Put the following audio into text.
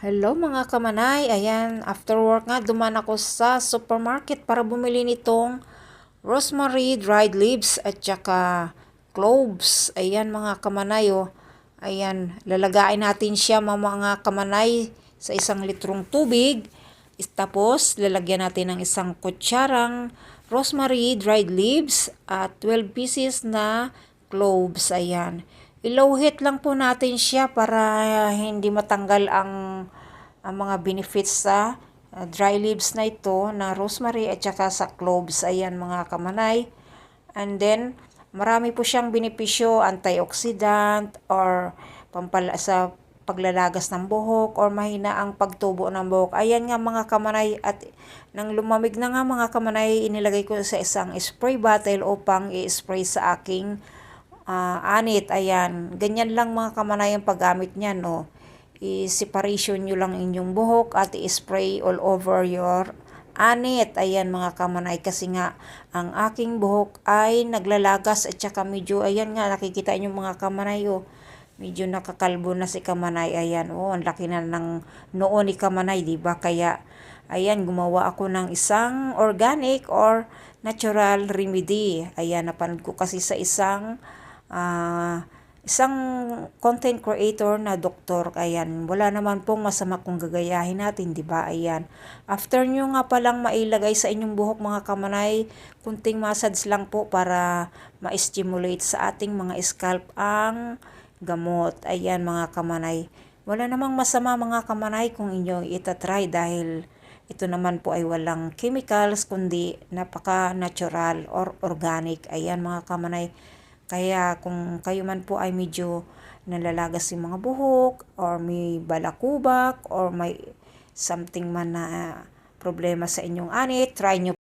Hello mga kamanay, ayan, after work nga, duman ako sa supermarket para bumili nitong rosemary, dried leaves, at saka cloves. Ayan mga kamanay, oh. Ayan, lalagain natin siya mga, kamanay sa isang litrong tubig. Tapos, lalagyan natin ng isang kutsarang rosemary, dried leaves, at 12 pieces na cloves. Ayan. I-low lang po natin siya para hindi matanggal ang, ang mga benefits sa uh, dry leaves na ito na rosemary at saka sa cloves. Ayan mga kamanay. And then, marami po siyang benepisyo, antioxidant or pampala sa paglalagas ng buhok or mahina ang pagtubo ng buhok. Ayan nga mga kamanay at nang lumamig na nga mga kamanay, inilagay ko sa isang spray bottle upang i-spray sa aking ah, anit. Ayan, ganyan lang mga kamanay ang paggamit niyan, no. I-separation nyo lang inyong buhok at i-spray all over your anit. Ayan mga kamanay kasi nga ang aking buhok ay naglalagas at saka medyo ayan nga nakikita nyo mga kamanay oh. Medyo nakakalbo na si kamanay. Ayan oh, ang laki na ng noo ni kamanay, di ba? Kaya ayan gumawa ako ng isang organic or natural remedy. Ayan napanood ko kasi sa isang ah, isang content creator na doktor. Ayan, wala naman pong masama kung gagayahin natin, di ba? Ayan. After nyo nga palang mailagay sa inyong buhok mga kamanay, kunting massage lang po para ma-stimulate sa ating mga scalp ang gamot. Ayan mga kamanay. Wala namang masama mga kamanay kung inyo itatry dahil ito naman po ay walang chemicals kundi napaka-natural or organic. Ayan mga kamanay. Kaya kung kayo man po ay medyo nalalagas yung mga buhok or may balakubak or may something man na problema sa inyong anit, try nyo